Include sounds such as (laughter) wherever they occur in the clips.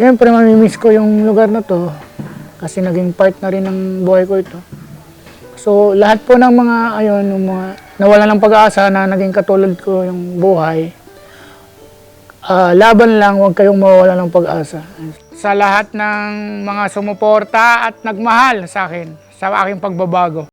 Siyempre, mamimiss ko yung lugar na to kasi naging part na rin ng buhay ko ito. So, lahat po ng mga, ayun, yung mga nawala ng pag-asa na naging katulad ko yung buhay, ah, laban lang, huwag kayong mawawala ng pag-asa. Sa lahat ng mga sumuporta at nagmahal sa akin, sa aking pagbabago.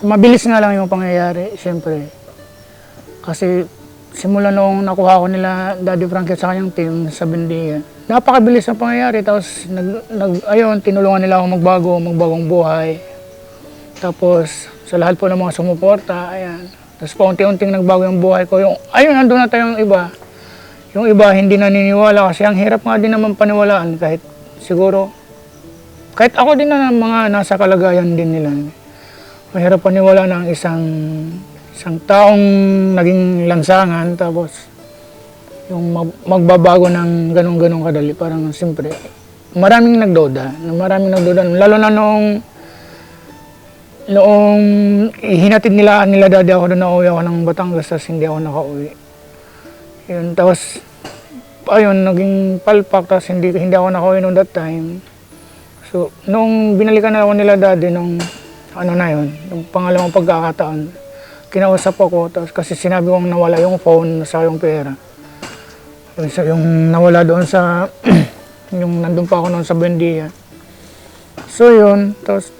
Mabilis nga lang yung pangyayari, siyempre. Kasi simula noong nakuha ko nila Daddy Frankie sa kanyang team sa Bendia, napakabilis ang pangyayari. Tapos, nag, nag, ayun, tinulungan nila ako magbago, magbagong buhay. Tapos, sa lahat po ng mga sumuporta, ayan. Tapos paunti-unting nagbago yung buhay ko. Yung, ayun, nandun na tayong iba. Yung iba hindi naniniwala kasi ang hirap nga din naman paniwalaan kahit siguro, kahit ako din na mga nasa kalagayan din nila. Mahirap paniwala ng isang isang taong naging lansangan tapos yung mag- magbabago ng ganong-ganong kadali parang siyempre maraming nagdoda maraming nagdoda lalo na noong noong hinatid nila nila dadi ako doon nauwi ako ng Batangas tapos hindi ako nakauwi. Yun tapos ayun naging palpak tapos hindi hindi ako nakauwi noong that time. So nung binalikan na ako nila dadi nung ano na yun, yung pangalawang pagkakataon, kinausap ako, tapos kasi sinabi kong nawala yung phone sa yung pera. Sa- yung nawala doon sa, (clears throat) yung nandun pa ako noon sa Buendia. So yun, tapos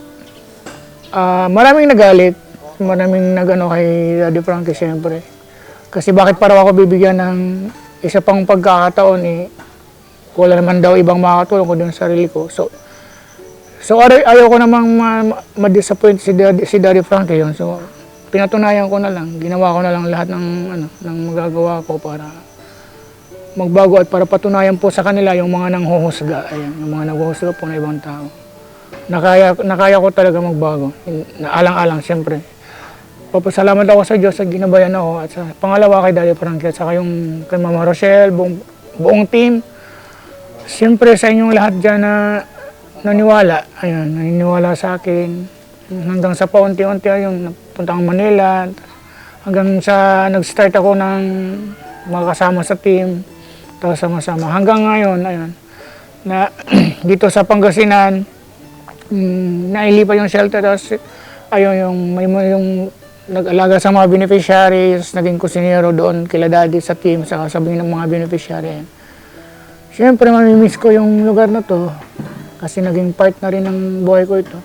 ah, maraming nagalit, maraming nagano kay Daddy Frankie siyempre. Kasi bakit para ako bibigyan ng isa pang pagkakataon eh, wala naman daw ibang makakatulong kundi yung sarili ko. So, So ay ayaw ko namang ma- ma- ma-disappoint si Daddy, si Daddy Frankie yun. So pinatunayan ko na lang, ginawa ko na lang lahat ng ano ng magagawa ko para magbago at para patunayan po sa kanila yung mga nanghuhusga, ayan, yung mga nanghuhusga po na ibang tao. Nakaya nakaya ko talaga magbago. Alang-alang siyempre. Papasalamat ako sa Diyos sa ginabayan ako at sa pangalawa kay Daddy Frankie at saka yung kay Mama Rochelle, buong, buong team. Siyempre sa inyong lahat dyan na naniwala, ayun, naniniwala sa akin. Hanggang sa paunti-unti, ayun, napunta akong Manila. Hanggang sa nag-start ako ng makasama sa team. Tapos sama-sama. Hanggang ngayon, ayun, na (clears throat) dito sa Pangasinan, mm, nailipa yung shelter. Tapos, ayun, yung, may, yung nag-alaga sa mga beneficiaries, naging kusinero doon kila daddy sa team, sa sabi ng mga beneficiary. Siyempre, mamimiss ko yung lugar na to kasi naging part na rin ng buhay ko ito.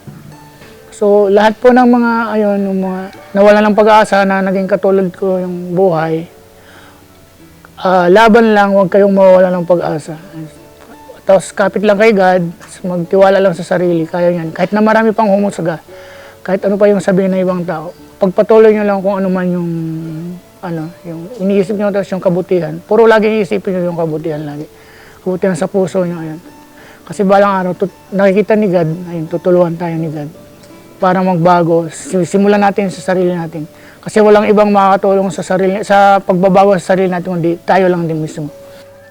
So, lahat po ng mga, ayun, yung mga nawala ng pag-asa na naging katulad ko yung buhay, ah, laban lang, huwag kayong mawawala ng pag-asa. Tapos, kapit lang kay God, magtiwala lang sa sarili, kaya yan. Kahit na marami pang humusga, kahit ano pa yung sabihin ng ibang tao, pagpatuloy nyo lang kung ano man yung, ano, yung iniisip nyo tapos yung kabutihan. Puro lagi iisipin nyo yung kabutihan lagi. Kabutihan sa puso nyo, ayun. Kasi balang araw, nakikita ni God, ayun, tutulungan tayo ni God para magbago. Si- Simulan natin sa sarili natin. Kasi walang ibang makakatulong sa sarili sa pagbabago sa sarili natin kundi tayo lang din mismo.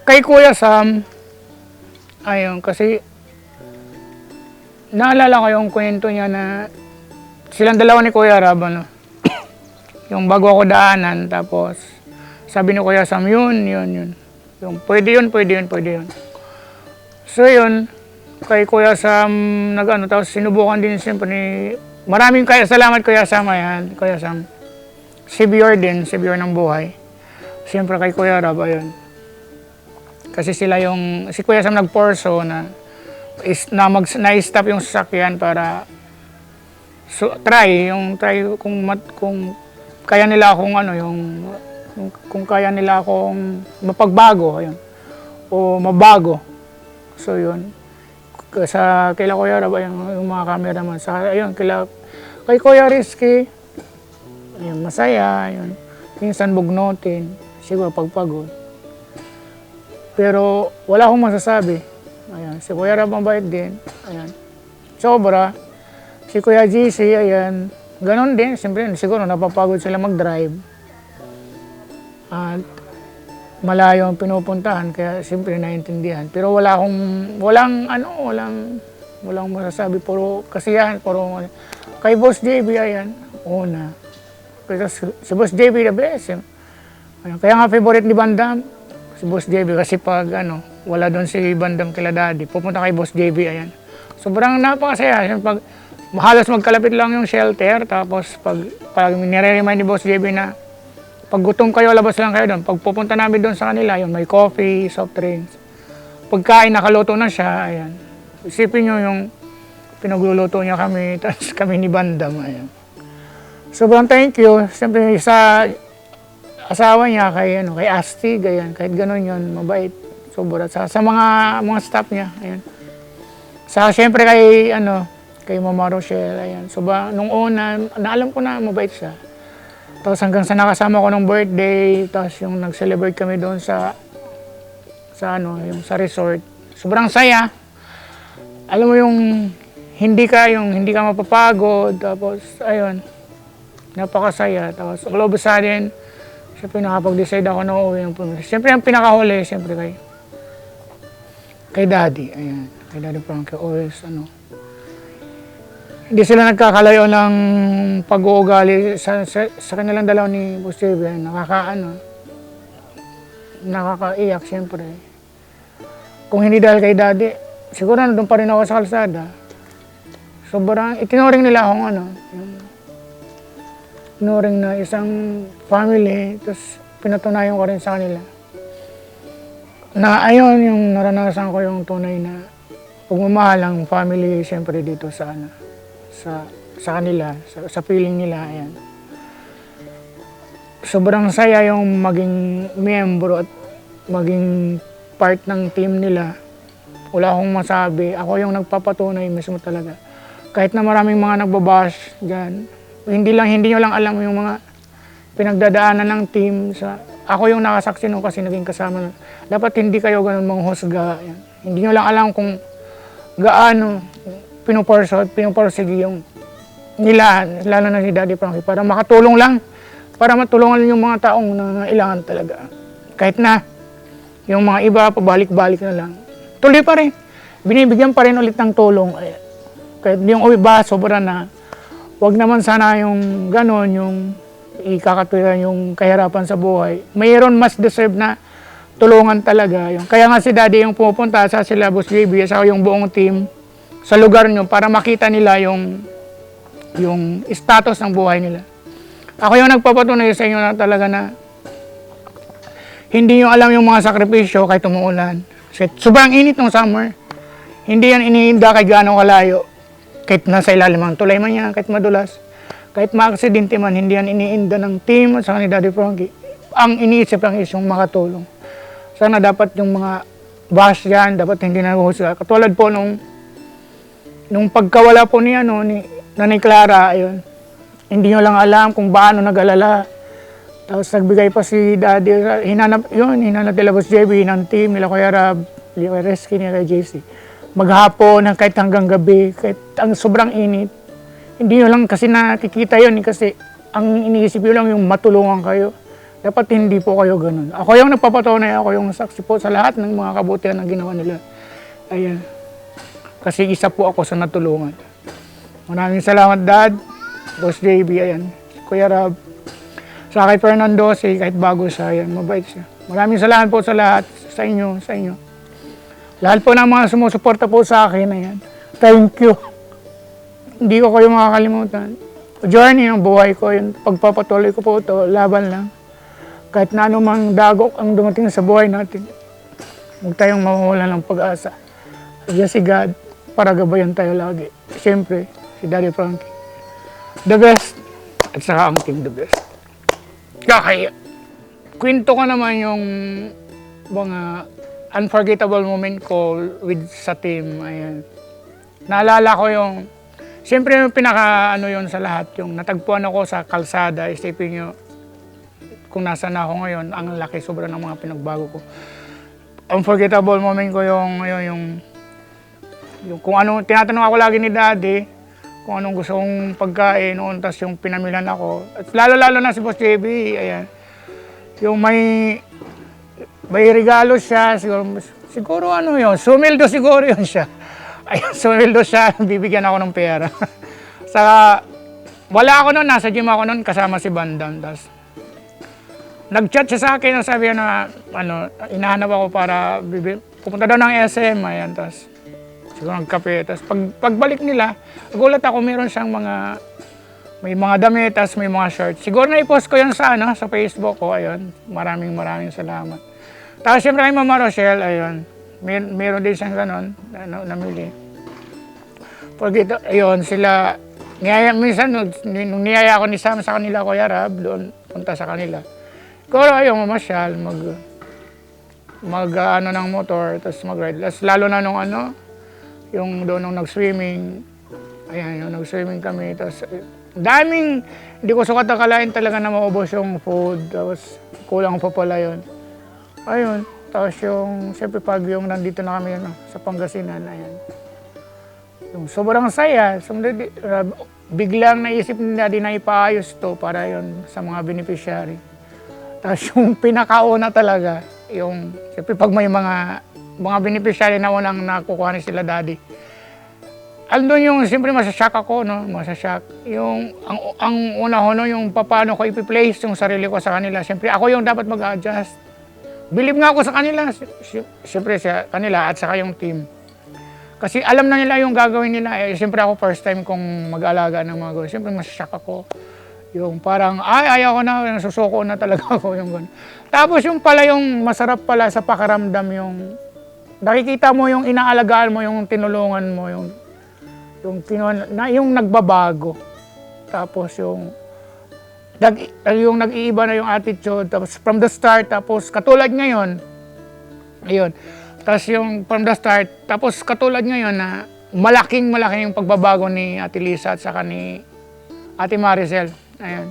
Kay Kuya Sam, ayun, kasi naalala ko yung kwento niya na silang dalawa ni Kuya Rab, ano, (coughs) yung bago ako daanan, tapos sabi ni Kuya Sam, yun, yun, yun. Yung, pwede yun, pwede yun, pwede yun. So yun, kay Kuya Sam nag-ano, tapos sinubukan din siyempre ni, maraming kaya salamat Kuya Sam, ayan, Kuya Sam. Bior din, Bior ng buhay. Siyempre kay Kuya Rab, ayun. Kasi sila yung, si Kuya Sam nag-porso na, is, na, mag, na-stop yung sasakyan para so, try, yung try kung, mat, kung kaya nila akong ano, yung, yung kung kaya nila akong mapagbago, ayun, o mabago. So yun. Sa kila Kuya Rab, ayun, yung mga cameraman. Sa, ayun, kila, kay Kuya Rizky, ayun, masaya, ayun. Minsan bugnutin. siguro pagpagod. Pero wala akong masasabi. Ayan, si Kuya Rab mabait din. Ayan. Sobra. Si Kuya GC, ayan. Ganon din. Siyempre, siguro napapagod sila mag-drive. At malayo ang pinupuntahan, kaya siyempre naiintindihan. Pero wala akong, walang, ano, walang, walang masasabi. Puro kasiyahan, puro, kay Boss JB, ayan, una. Kasi si, Boss JB, the best. eh. Ayun, Kaya nga favorite ni Bandam, si Boss JB. Kasi pag, ano, wala doon si Bandam kila daddy, pupunta kay Boss JB, ayan. Sobrang napakasaya. Yung Pag, halos magkalapit lang yung shelter, tapos pag, pag nire-remind ni Boss JB na, pag gutom kayo, labas lang kayo doon. Pag pupunta namin doon sa kanila, yun, may coffee, soft drinks. Pagkain, nakaluto na siya, ayan. Isipin nyo yung pinagluluto niya kami, (laughs) tapos kami ni Bandam, ayan. Sobrang thank you. Siyempre, sa asawa niya, kay, ano, kay Astig, ayan, kahit gano'n yun, mabait. Sobra. Sa, sa mga, mga staff niya, ayan. Sa, siyempre, kay, ano, kay Mama Rochelle, ayan. So, ba, nung una, naalam ko na mabait siya. Tapos hanggang sa nakasama ko ng birthday, tapos yung nag-celebrate kami doon sa sa ano, yung sa resort. Sobrang saya. Alam mo yung hindi ka yung hindi ka mapapagod, tapos ayun. Napakasaya. Tapos all of a sudden, syempre nakapag-decide ako na uuwi ng province. Syempre ang pinakahuli, syempre kay kay daddy. Ayan. Kay daddy Frankie. Always ano, hindi sila nagkakalayo ng pag-uugali sa, sa, sa kanilang dalaw ni JB. Nakakaano, nakakaiyak siyempre. Kung hindi dahil kay daddy, siguro nandun pa rin ako sa kalsada. Sobrang, itinuring nila akong ano, yung, itinuring na isang family, tapos pinatunayan ko rin sa kanila. Na ayun yung naranasan ko yung tunay na pagmamahal ng family siyempre dito sa ano, sa sa kanila, sa, sa feeling nila, ayan. Sobrang saya yung maging miyembro at maging part ng team nila. Wala akong masabi. Ako yung nagpapatunay mismo talaga. Kahit na maraming mga nagbabash dyan, hindi lang hindi nyo lang alam yung mga pinagdadaanan ng team sa ako yung nakasaksi nung kasi naging kasama. Dapat hindi kayo ganun manghusga. Yan. Hindi nyo lang alam kung gaano pinuporsot, pinuporsige yung nila, lalo na si Daddy Frankie, para makatulong lang, para matulungan yung mga taong nangailangan talaga. Kahit na, yung mga iba, pabalik-balik na lang. Tuloy pa rin. Binibigyan pa rin ulit ng tulong. Ayan. Kahit yung iba, sobra na. Huwag naman sana yung ganon, yung ikakatuwiran yung kahirapan sa buhay. Mayroon mas deserve na tulungan talaga. Yung, kaya nga si Daddy yung pumupunta sa sila, Boss JB, sa yung buong team, sa lugar nyo para makita nila yung yung status ng buhay nila. Ako yung nagpapatunay sa inyo na talaga na hindi nyo alam yung mga sakripisyo kahit umuulan. Kasi sobrang init ng summer. Hindi yan iniinda kahit gaano kalayo. Kahit nasa ilalim ng tulay man yan, kahit madulas. Kahit maaksidente man, hindi yan iniinda ng team at saka ni Daddy Frankie. Ang iniisip lang is yung makatulong. Sana dapat yung mga bash yan, dapat hindi na huhusga. Katulad po nung nung pagkawala po ni ano ni Nanay Clara ayun hindi nyo lang alam kung paano nag-alala. Tapos nagbigay pa si daddy hinanap yun hinanap nila boss JB ng team nila Kuya Rab nila Reski nila JC maghapon kahit hanggang gabi kahit ang sobrang init hindi nyo lang kasi nakikita yun eh, kasi ang iniisip nyo lang yung matulungan kayo. Dapat hindi po kayo ganun. Ako yung nagpapatunay ako yung saksi po sa lahat ng mga kabutihan na ginawa nila. Ayan kasi isa po ako sa natulungan. Maraming salamat, Dad. Boss JB, ayan. Kuya Rab. Sa kay Fernando, si kahit bago siya, ayan, mabait siya. Maraming salamat po sa lahat, sa inyo, sa inyo. Lahat po ng mga sumusuporta po sa akin, ayan. Thank you. Hindi ko kayo makakalimutan. Journey ng buhay ko, yun. Pagpapatuloy ko po ito, laban lang. Kahit na anumang dagok ang dumating sa buhay natin, huwag tayong mawawalan ng pag-asa. Diyan si God, para gabayan tayo lagi. Siyempre, si Daddy Frankie. The best. At saka ang team the best. Kakaya. Kwento ko naman yung mga unforgettable moment ko with sa team. Ayan. Naalala ko yung, siyempre yung pinaka ano yun sa lahat, yung natagpuan ako sa kalsada, isipin nyo, kung nasa na ako ngayon, ang laki sobra ng mga pinagbago ko. Unforgettable moment ko yung, yung, yung, yung kung ano, tinatanong ako lagi ni daddy, kung anong gusto kong pagkain noon, tapos yung pinamilan ako. At lalo-lalo na si Boss JB, ayan. Yung may, may regalo siya, siguro, siguro ano yun, sumildo siguro yun siya. (laughs) Ayun, sumildo siya, (laughs) bibigyan ako ng pera. (laughs) Saka, wala ako noon, nasa gym ako noon, kasama si Bandam. Tapos, nag-chat siya sa akin, sabi na, ano, inahanap ako para pupunta daw ng SM, ayan, tapos, siguro nagkape. Tapos, pag, pagbalik nila, gulat ako, meron siyang mga, may mga damit, tapos may mga shorts. Siguro na i-post ko yun sa, ano, sa Facebook ko, ayun. Maraming maraming salamat. Tapos, siyempre kay Mama Rochelle, ayun. Mer meron din siyang ganon, ano, namili. Pag ito, ayun, sila, niyaya, minsan, nung, niyaya ako ni Sam sa kanila, Kuya Rab, doon, punta sa kanila. Siguro ayaw mamasyal, mag, mag, ah, ano ng motor, tapos mag-ride. Tapos lalo na nung ano, yung doon nung nag-swimming, ayan, yung nag-swimming kami, tapos, eh, daming, hindi ko sukat akalain talaga na maubos yung food, tapos kulang pa pala yun. Ayun, tapos yung, siyempre pag yung nandito na kami ano, sa Pangasinan, ayan. Yung sobrang saya, uh, biglang naisip ni Daddy na ipaayos to para yon sa mga beneficiary. Tapos yung (laughs) pinakauna talaga, yung, siyempre pag may mga, mga beneficiary na unang nakukuha ni sila Daddy, andun yung, siyempre masashock ako, no? Masashock. Yung, ang, ang una ho, no, yung paano ko ipi-place yung sarili ko sa kanila. Siyempre, ako yung dapat mag-adjust. Believe nga ako sa kanila, si- si- siyempre sa kanila at saka yung team. Kasi alam na nila yung gagawin nila. Eh, siyempre ako first time kong mag-alaga ng mga gawin. Siyempre masashock ako. Yung parang, ay, ayaw ko na, nasusuko na talaga (laughs) ako yung gano'n. Tapos yung pala yung masarap pala sa pakaramdam yung, nakikita mo yung inaalagaan mo, yung tinulungan mo, yung, yung, tinu- na, yung nagbabago. Tapos yung, nag, yung nag-iiba na yung attitude. Tapos from the start, tapos katulad ngayon, ayun, tapos yung from the start, tapos katulad ngayon na malaking malaking yung pagbabago ni Ate Lisa at saka ni Ate Maricel. Ayan.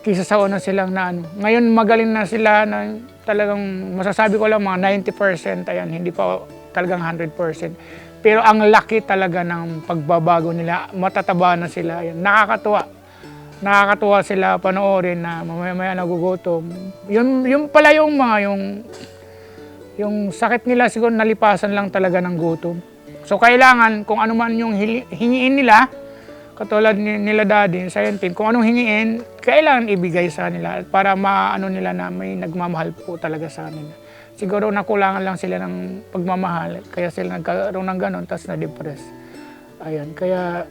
Kisa sa una silang na ano. Ngayon magaling na sila na talagang masasabi ko lang mga 90%. Ayan, hindi pa talagang 100%. Pero ang laki talaga ng pagbabago nila. Matataba na sila. Ayan. Nakakatuwa. Nakakatuwa sila panoorin na mamaya-maya nagugutom. Yun, yun pala yung mga yung yung sakit nila siguro nalipasan lang talaga ng gutom. So kailangan kung ano man yung hingiin nila, katulad ni, nila daddy sa team, kung anong hingiin, kailangan ibigay sa nila para maano nila na may nagmamahal po talaga sa kanila. Siguro nakulangan lang sila ng pagmamahal, kaya sila nagkaroon ng ganon, tapos na-depress. Ayan, kaya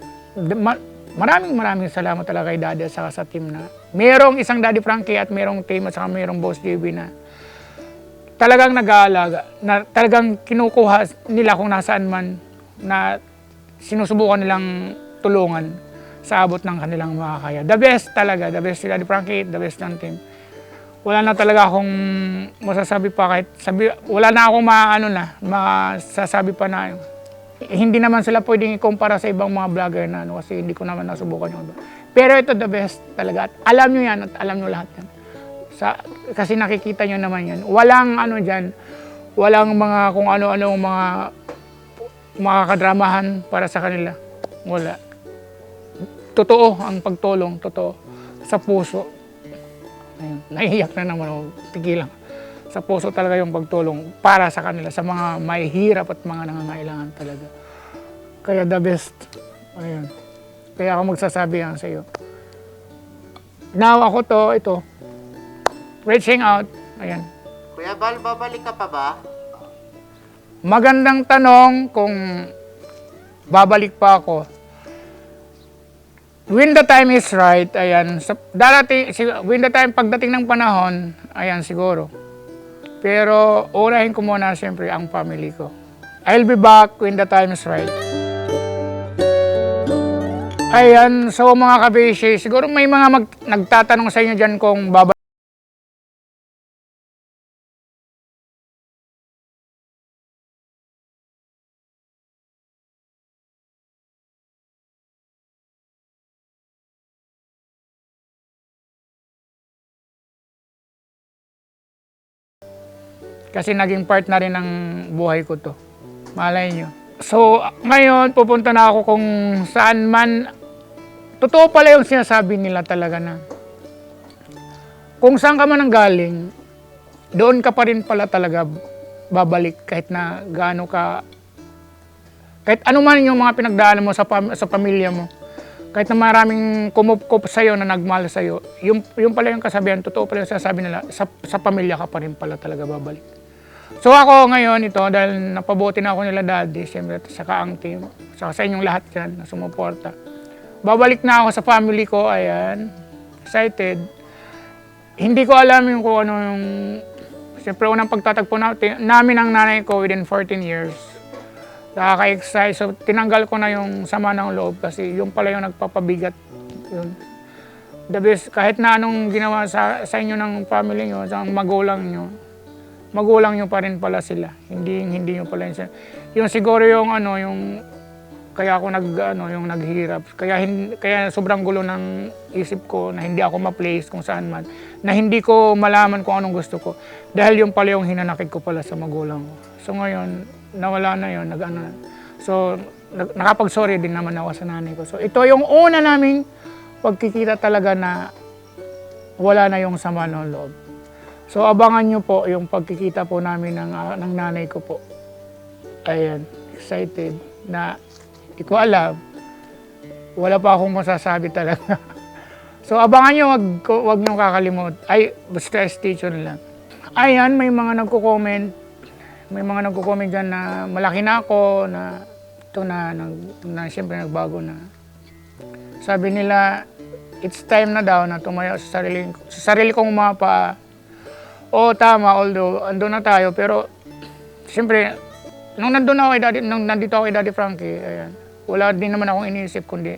ma- maraming maraming salamat talaga kay daddy at saka sa team na merong isang daddy Frankie at merong team at saka merong boss JB na talagang nag-aalaga, na talagang kinukuha nila kung nasaan man na sinusubukan nilang tulungan sa abot ng kanilang makakaya. The best talaga, the best sila ni Frankie, the best ng team. Wala na talaga akong masasabi pa kahit sabi, wala na akong maano na, masasabi pa na eh, hindi naman sila pwedeng ikumpara sa ibang mga vlogger na ano kasi hindi ko naman nasubukan yung iba. Pero ito the best talaga at alam nyo yan at alam nyo lahat yan. Sa, kasi nakikita nyo naman yan. Walang ano dyan, walang mga kung ano-ano mga mga kadramahan para sa kanila. Wala. Totoo ang pagtulong, totoo. Sa puso. Ayun, naiiyak na naman ako, tigilan. Sa puso talaga yung pagtulong para sa kanila, sa mga may hirap at mga nangangailangan talaga. Kaya the best. Ayun. Kaya ako magsasabi yan sa iyo. Now ako to, ito, reaching out. Ayan. Kuya Bal, babalik ka pa ba? Magandang tanong kung babalik pa ako. When the time is right, ayan, sa, darating, si- when the time, pagdating ng panahon, ayan, siguro. Pero, unahin ko muna siyempre ang family ko. I'll be back when the time is right. Ayan, so mga kabeshi, siguro may mga mag, nagtatanong sa inyo dyan kung babalik Kasi naging part na rin ng buhay ko to. Malay nyo. So, ngayon, pupunta na ako kung saan man. Totoo pala yung sinasabi nila talaga na kung saan ka man ang galing, doon ka pa rin pala talaga babalik kahit na gaano ka kahit ano man yung mga pinagdaanan mo sa, pam- sa pamilya mo kahit na maraming kumupkup sa'yo na nagmahal sa'yo, yung, yung pala yung kasabihan, totoo pala yung sasabi nila, sa, sa pamilya ka pa rin pala talaga babalik. So ako ngayon ito, dahil napabuti na ako nila daddy, siyempre, saka ang team, saka sa inyong lahat yan na sumuporta. Babalik na ako sa family ko, ayan, excited. Hindi ko alam yung kung ano yung, siyempre unang pagtatagpo natin, namin ang nanay ko within 14 years. Nakaka-excite. So, tinanggal ko na yung sama ng loob kasi yung pala yung nagpapabigat. Yun. The best, kahit na anong ginawa sa, sa inyo ng family nyo, sa magulang nyo, magulang nyo pa rin pala sila. Hindi, hindi nyo pala yun. Yung siguro yung ano, yung kaya ako nag ano, yung naghihirap. Kaya hin- kaya sobrang gulo ng isip ko na hindi ako ma-place kung saan man. Na hindi ko malaman kung anong gusto ko. Dahil yung pala yung hinanakit ko pala sa magulang ko. So ngayon, nawala na yon nag ano. So nakapag-sorry din naman ako sa nanay ko. So ito yung una naming pagkikita talaga na wala na yung sama ng loob. So abangan nyo po yung pagkikita po namin ng, ah, ng nanay ko po. Ayan, excited na hindi alam. Wala pa akong masasabi talaga. (laughs) so abangan nyo, wag, wag nyo kakalimut. Ay, basta station lang. Ayan, may mga nagko-comment. May mga nagko-comment dyan na malaki na ako, na ito na, na, na siyempre nagbago na. Sabi nila, it's time na daw na tumayo sa sarili, sa sarili kong mga Oo, tama, although andun na tayo, pero siyempre, nung nandun ako kay nung nandito ako kay Daddy Frankie, ayan, wala din naman akong iniisip kundi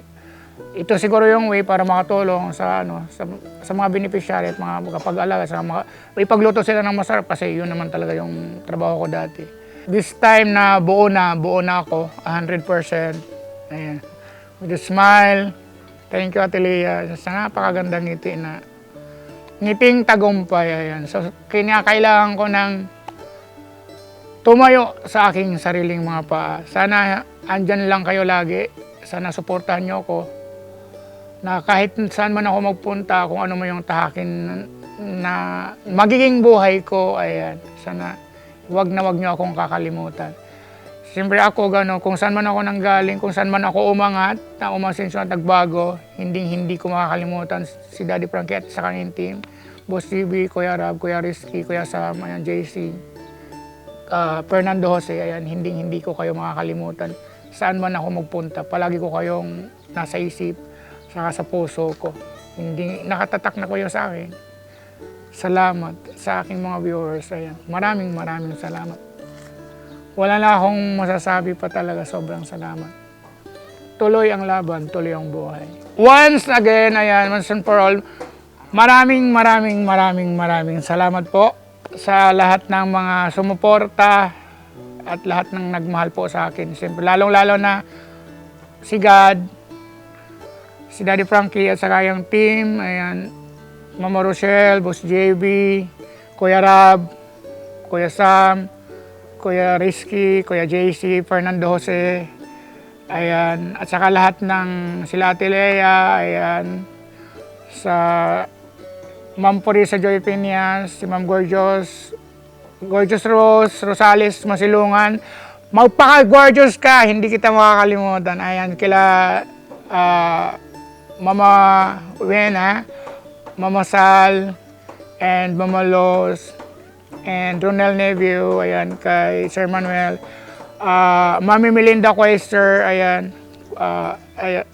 ito siguro yung way para makatulong sa ano sa, sa mga beneficiary at mga kapag-alaga sa mga ipagluto sila ng masarap kasi yun naman talaga yung trabaho ko dati. This time na buo na, buo na ako 100%. Ayan. With a smile. Thank you Ate Lea sa napakagandang ngiti na ngiting tagumpay. Ayan. So kinakailangan ko ng tumayo sa aking sariling mga paa. Sana andyan lang kayo lagi. Sana suportahan niyo ako. Na kahit saan man ako magpunta, kung ano man yung tahakin na magiging buhay ko, ayan, sana wag na wag niyo akong kakalimutan. Siyempre ako gano, kung saan man ako nanggaling, kung saan man ako umangat, na umasenso at nagbago, hindi hindi ko makakalimutan si Daddy Frankie at sa kanyang team. Boss GB, Kuya Rab, Kuya Rizky, Kuya Sam, ayan, JC, ah, Fernando Jose, ayan, hindi hindi ko kayo makakalimutan. Saan man ako magpunta, palagi ko kayong nasa isip, saka sa puso ko. Hindi nakatatak na kayo sa akin. Salamat sa aking mga viewers. Ayan. Maraming maraming salamat. Wala na akong masasabi pa talaga. Sobrang salamat. Tuloy ang laban, tuloy ang buhay. Once again, ayan, once and for all, maraming maraming maraming maraming salamat po sa lahat ng mga sumuporta at lahat ng nagmahal po sa akin. Siyempre, lalong-lalo na si God, si Daddy Frankie at saka yung team, ayan, Mama Rochelle, Boss JB, Kuya Rab, Kuya Sam, Kuya Rizky, Kuya JC, Fernando Jose, ayan, at saka lahat ng sila Ate Lea, ayan, sa Ma'am Purisa Joy Piñas, si Ma'am Gorgeous, Gorgeous Rose, Rosales, Masilungan. Magpaka-gorgeous ka, hindi kita makakalimutan. Ayan, kila ah, Mama Wena, Mama Sal, and Mama Los, and Ronel Neville, ayan, kay Sir Manuel. Ah, Mami Melinda Quester, ayan, ah, ayan,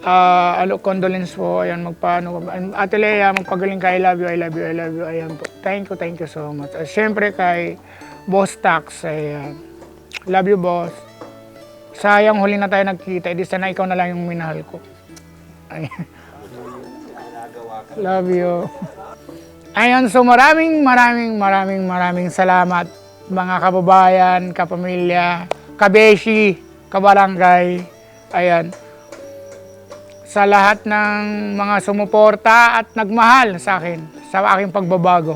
Ah, ano, condolence po, ayan, magpaano, Ate Lea, magpagaling ka, I love you, I love you, I love you, ayan po. Thank you, thank you so much. At syempre kay Boss Tax, ayan. Love you, boss. Sayang huli na tayo nagkita, edi sana ikaw na lang yung minahal ko. Ayan. (laughs) Love you. Ayan, so maraming, maraming, maraming, maraming salamat mga kababayan, kapamilya, kabeshi, kabarangay. Ayan sa lahat ng mga sumuporta at nagmahal sa akin sa aking pagbabago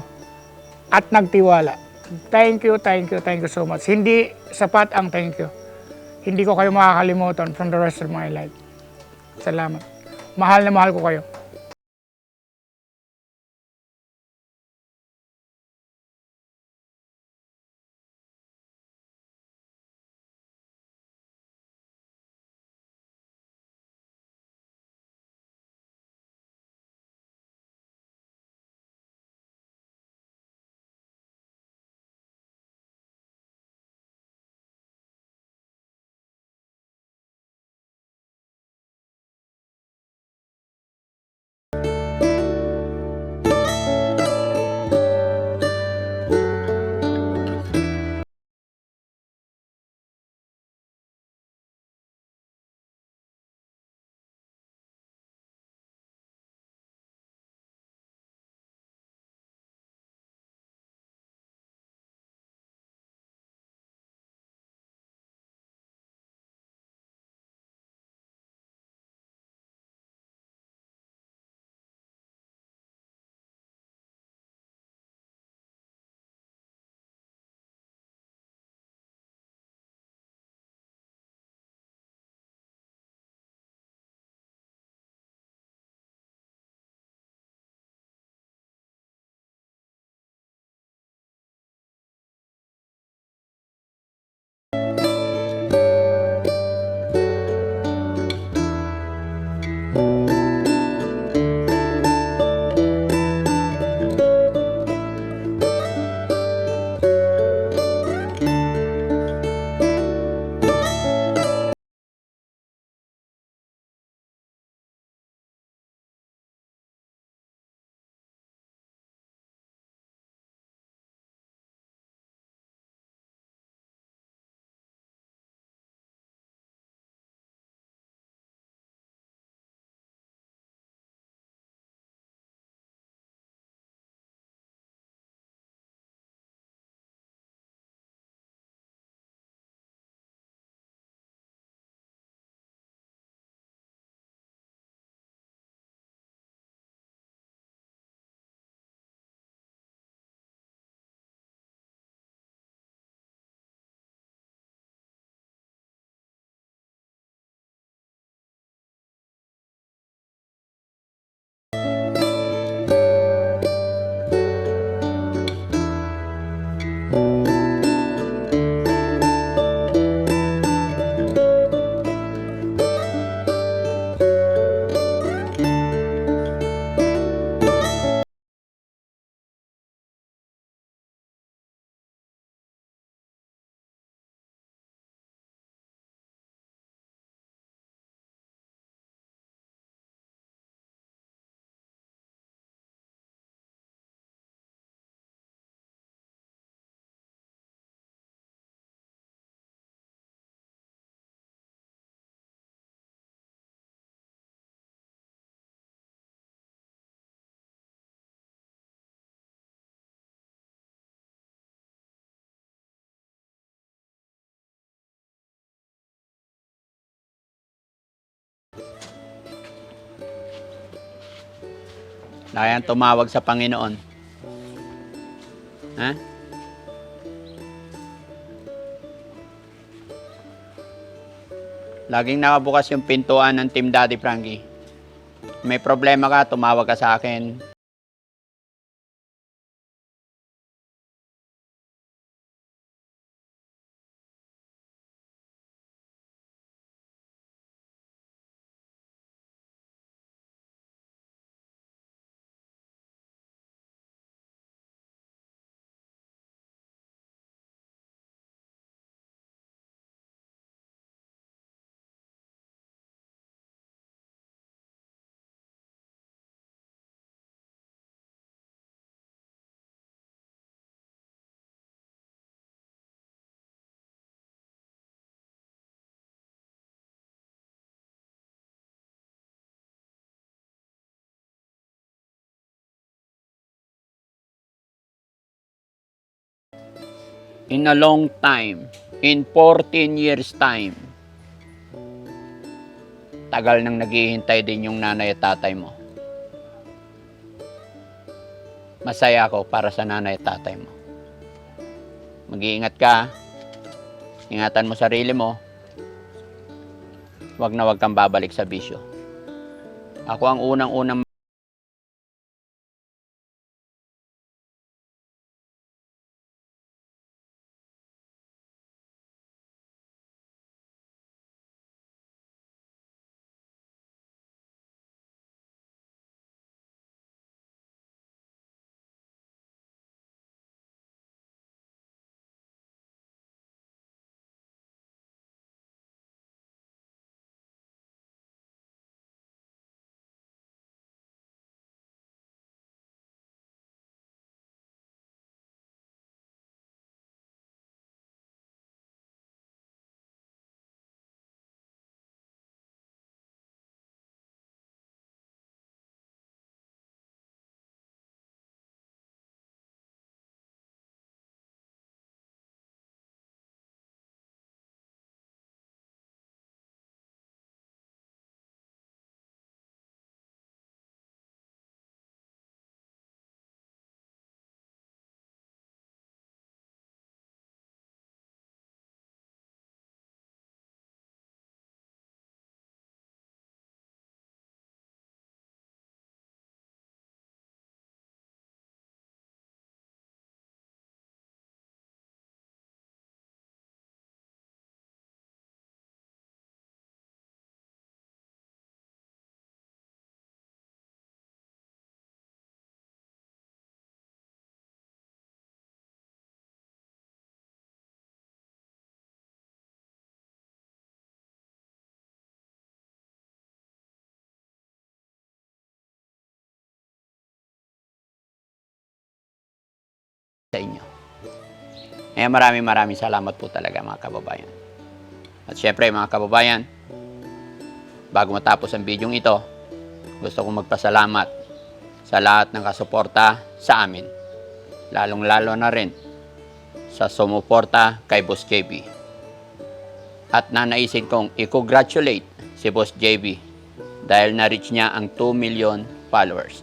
at nagtiwala. Thank you, thank you, thank you so much. Hindi sapat ang thank you. Hindi ko kayo makakalimutan from the rest of my life. Salamat. Mahal na mahal ko kayo. Kaya tumawag sa Panginoon. Ha? Laging nakabukas yung pintuan ng Team Daddy Frankie. May problema ka, tumawag ka sa akin. In a long time, in 14 years time, tagal nang naghihintay din yung nanay at tatay mo. Masaya ako para sa nanay at tatay mo. Mag-iingat ka. Ingatan mo sarili mo. Huwag na huwag kang babalik sa bisyo. Ako ang unang-unang sa inyo. Kaya maraming maraming salamat po talaga mga kababayan. At syempre mga kababayan, bago matapos ang video ito, gusto kong magpasalamat sa lahat ng kasuporta sa amin. Lalong-lalo na rin sa sumuporta kay Boss JB. At nanaisin kong i-congratulate si Boss JB dahil na-reach niya ang 2 million followers.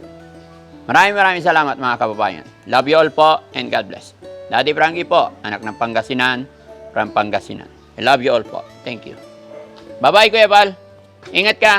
Maraming maraming salamat mga kababayan. Love you all po and God bless. Daddy Frankie po, anak ng Pangasinan, from Pangasinan. I love you all po. Thank you. Bye-bye Kuya Bal. Ingat ka.